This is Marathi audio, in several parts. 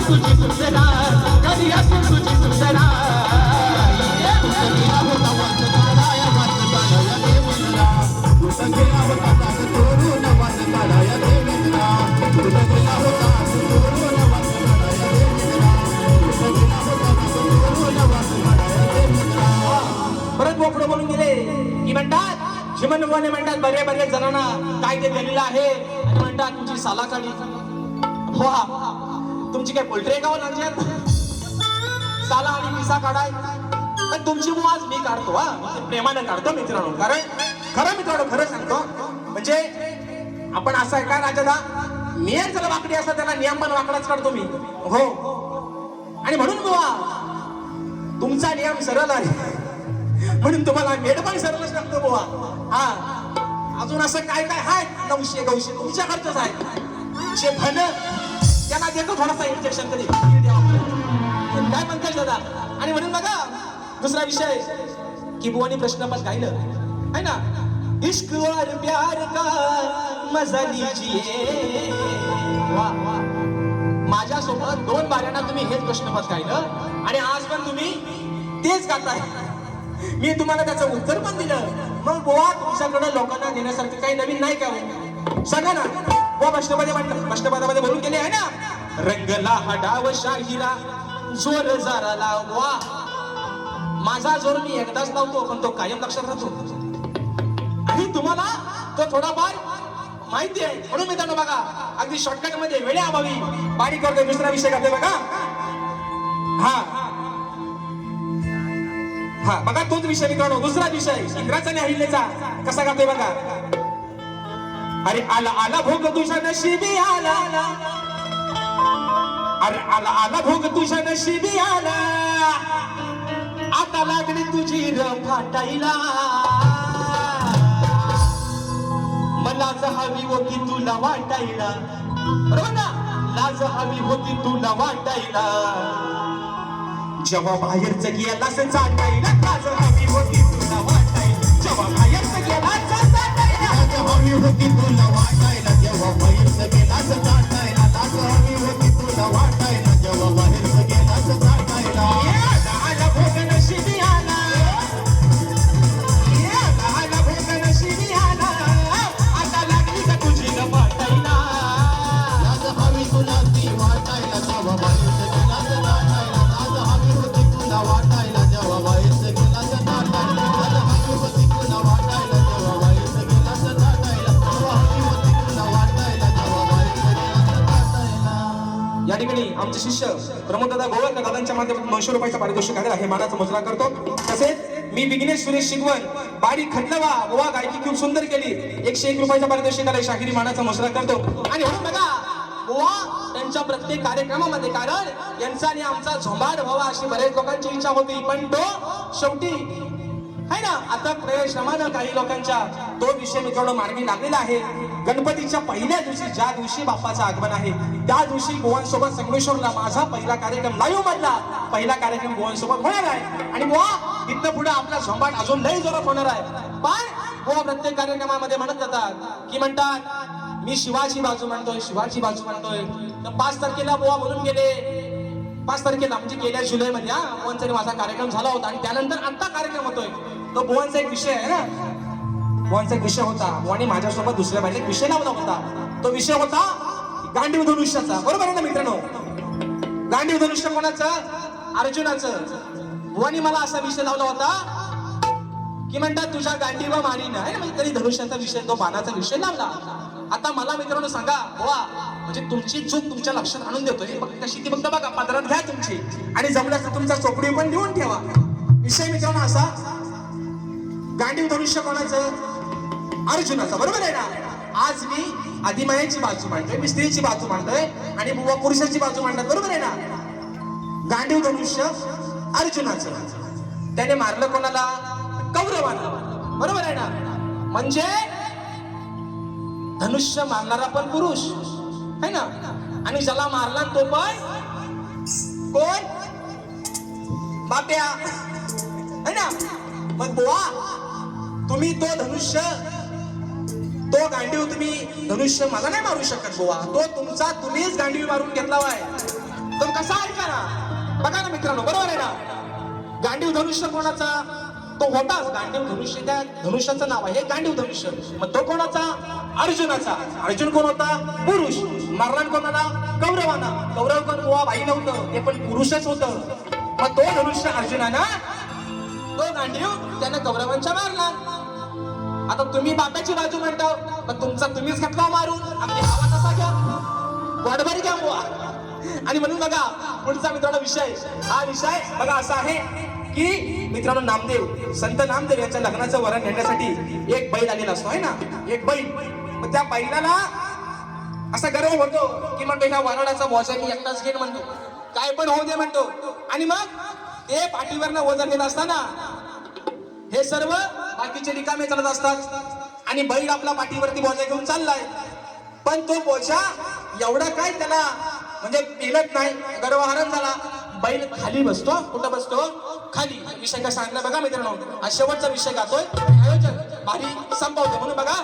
तुझी सुंदरा तुझी सुंदरा परत मोकळं बोलून गेले की म्हणतात श्रीमंत म्हणतात बरे बरे जणांना काय ते दिलेलं आहे. आणि म्हणतात तुमची सालाकाडी हो हा. तुमची काय पोल्ट्री आहे का हो साला आणि पिसा काढाय. पण तुमची आज मी काढतो हा. प्रेमानं काढतो मित्रांनो कारण खरं मित्रांनो खरं सांगतो. म्हणजे आपण असं आहे का राजादा नियम जर वाकडी असला त्याला नियम पण वाकडाच काढतो मी. हो. आणि म्हणून बुवा तुमचा नियम सरळ आहे. म्हणून तुम्हाला मेड पण सरळच लागतो बुवा. हा. अजून असं काय काय हाय? नऊशे गौशे तुमच्याकडचंच आहे. शे भन त्यांना देतो थोडासा इंजेक्शन तरी. काय म्हणताय दादा? आणि म्हणून बघा दुसरा विषय की बुवानी प्रश्न पण गायलं है ना? इश्क और प्यार का मजा लीजिए वा वा. माझ्यासोबत दोन बाऱ्यांना तुम्ही हेच प्रश्नपत्र गायलं आणि आज पण तुम्ही तेच गाताय. मी तुम्हाला त्याचं उत्तर पण दिलं. मग गोवा तुमच्याकडे लोकांना देण्यासारखं काही नवीन नाही का हो? सांगा ना. हो प्रश्नपदे म्हटलं प्रश्नपदामध्ये बोलून गेले आहे ना. रंगला हा डाव शाहिरा जोर जाराला वा माझा जोर मी एकदाच लावतो पण तो कायम लक्षात राहतो. आणि तुम्हाला तो थोडाफार माहिती आहे. म्हणून मित्रांनो बघा अगदी शॉर्टकटमध्ये वेळे अभावी बारीक करतोय दुसरा विषय करतोय बघा. हा. हा बघा तोच विषय मित्रांनो दुसरा विषय. इंद्राचा आणि अहिल्याचा कसा करतोय बघा. अरे आला आला भोग तुझ्या नशिबी आला. अरे आला आला भोग तुझ्या नशिबी आला. आता लागली तुझी र फाटायला. हवी होती तुला वाटायला. बरोबर ना लाज हवी होती तुला वाटायला. जेव्हा बाहेरच गेलास चाटायला लाज हवी होती तुला वाटायला. जेव्हा प्रमोददादा गोवळकर दादांच्या माध्यमातून दोनशे रुपयाचा पारितोषिक आहे. हे मानाचा मुजरा करतो. तसेच मी विघ्नेश सुरेश शिगवण बारी खंडवा गोवा गायकी खूप सुंदर केली. एकशे एक रुपयाचा पारितोषिक आहे शाहिरी मानाचा मुजरा करतो. आणि म्हणून बघा गोवा त्यांच्या प्रत्येक कार्यक्रमामध्ये कारण यांचा आणि आमचा झोंबाड व्हावा अशी बरेच लोकांची इच्छा होती. पण तो शेवटी आहे ना आता प्रवेश काही लोकांच्या तो विषय मित्रांनो मार्गी लागलेला आहे. गणपतीच्या पहिल्या दिवशी ज्या दिवशी बाप्पाचं आगमन आहे त्या दिवशी गोवांसोबत संगमेश्वरला माझा पहिला कार्यक्रम लाईव्ह मधला. पहिला कार्यक्रम गोवांसोबत होणार आहे. आणि गोवा इथं पुढे आपला झोंबाट अजून लई जोरात होणार आहे. पण गोवा प्रत्येक कार्यक्रमामध्ये म्हणत जातात की म्हणतात मी शिवाची बाजू म्हणतोय शिवाची बाजू म्हणतोय. तर पाच तारखेला गोवा बोलून गेले. पाच तारखेला म्हणजे गेल्या जुलैमध्ये हा बुवांचा माझा कार्यक्रम झाला होता. आणि त्यानंतर आता कार्यक्रम होतोय. तो गोवांचा एक विषय आहे ना. बुवांचा एक विषय होता. बुवानी माझ्यासोबत दुसऱ्या बाईला एक विषय लावला होता. तो विषय होता गांडीव धनुष्याचा. बरोबर आहे ना मित्रांनो? गांडीव धनुष्य कोणाचं? अर्जुनाचं. बुवानी मला असा विषय लावला होता की म्हणतात तुझ्या गांडीवा मारीन. आहे ना म्हणजे तरी धनुष्याचा विषय तो बाणाचा विषय लावला. आता मला मित्रांनो सांगा बुवा म्हणजे तुमची चूक तुमच्या लक्षात आणून देतोय. कशी ती फक्त बघा पदरात घ्या तुमची. आणि जमल्यास तुमचा चोपडी पण लिहून ठेवा. विषय मित्रांनो असा. गांडीव धनुष्य कोणाचं? अर्जुनाचा बरोबर आहे ना? आज मी आदिमायाची बाजू मांडतोय मी स्त्रीची बाजू मांडतोय आणि बुवा पुरुषाची बाजू मांडतात बरोबर आहे ना? गांडीव धनुष्य अर्जुनाचं. त्याने मारलं कोणाला? कौरवाला बरोबर आहे ना? म्हणजे धनुष्य मारणारा पण पुरुष है ना? आणि ज्याला मारला तो पण कोण? बाप्या. है ना? मग बुवा तुम्ही तो धनुष्य तो गांडीव तुम्ही धनुष्य मला नाही मारू शकत बुवा. तो तुमचा तुम्हीच गांडीव मारून घेतला वाय. तर कसा ऐका ना बघा ना मित्रांनो बरोबर आहे ना? गांडीव धनुष्य कोणाचा? तो होताच गांडीव धनुष्य त्या धनुष्याचं नाव आहे गांडीव धनुष्य. मग तो कोणाचा? अर्जुनाचा. अर्जुन कोण होता? पुरुष. मरण कोणाला कौरवाना. कौरव कोण? बुवा बाई नव्हतं. ते पण पुरुषच होतं. मग तो धनुष्य अर्जुनाना तो गांडीव त्यानं कौरवांच्या मारला. आता तुम्ही बाप्याची बाजू म्हणता पण तुमचा तुम्हीच घटका मारून आणि आवाज असा घ्या. पोटभर घ्या बुवा. आणि म्हणून बघा पुढचा मित्रांनो विषय. हा विषय बघा असा आहे की मित्रांनो नामदेव संत नामदेव यांच्या लग्नाचं वरण घेण्यासाठी एक बैल आलेला असतो आहे ना? एक बैल. मग त्या बैलाला असा गर्व होतो की म्हणतो ह्या वराडाचा बोजा मी एकटाच घेईन म्हणतो. काय पण होऊ दे म्हणतो. आणि मग ते पाठीवरनं वजन घेत असताना हे सर्व बाकीचे रिकामे चालत असतात. आणि बैल आपला पाठीवरती बोजा घेऊन चाललाय. पण तो बोजा एवढा काय त्याला म्हणजे पेलत नाही. गर्वहारण झाला. बैल खाली बसतो. कुठं बसतो? खाली. विषय काय सांगला बघा मित्रांनो. हा शेवटचा विषय गातोय. आयोजक भारी संपवतो म्हणून बघा.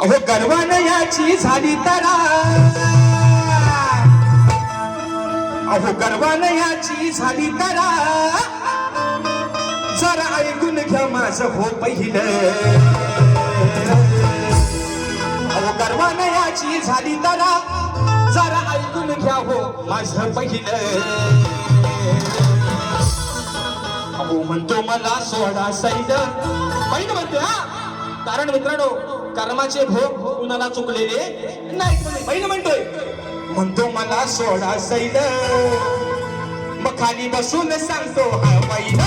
अहो गर्वान याची झाली तडा अहो गर्वान याची झाली तडा जरा ऐकून घ्या माझ हो पहिलं. अहो गर्वान याची झाली तरा. जरा ऐकून घ्या हो माझ पहिलं. अहो म्हणतो मला सोडा सैद. पहिलं म्हणतो हा. कारण मित्रांनो कर्माचे भोग कुणाला चुकलेले नाही. पहिलं म्हणतोय म्हणतो मला सोडा सैद. मग खाली बसून सांगतो हा पहिला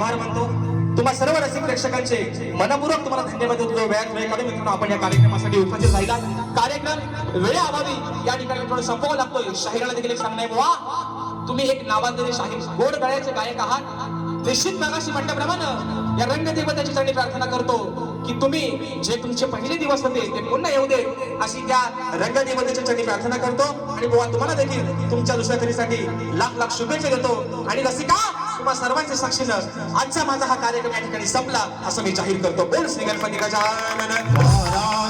आभार मानतो. तुम्हा सर्व रसिक प्रेक्षकांचे मनपूर्वक तुम्हाला धन्यवाद देतो. वेळात वेळ काढून मित्रांनो आपण या कार्यक्रमासाठी उपस्थित राहिला. कार्यक्रम वेळेअभावी या ठिकाणी थोडं संपवा लागतोय. शाहिराला देखील एक सांगणं आहे. तुम्ही एक नावाजलेले शाहीर गोड गळ्याचे गायक आहात. निश्चित मागाशी म्हटल्याप्रमाणे या रंगदेवताची चरणी प्रार्थना करतो. की तुम्ही जे तुमचे पहिले दिवस होते ते पुन्हा येऊ दे अशी त्या रंगदेवतेच्या चरणी प्रार्थना करतो. आणि बुवा तुम्हाला देखील तुमच्या दुसऱ्या फेरीसाठी लाख लाख शुभेच्छा देतो. आणि रसिका तुम्हा सर्वांच्या साक्षीनं आजचा माझा हा कार्यक्रम या ठिकाणी संपला असं मी जाहीर करतो. बोल श्री गणपती गजानन.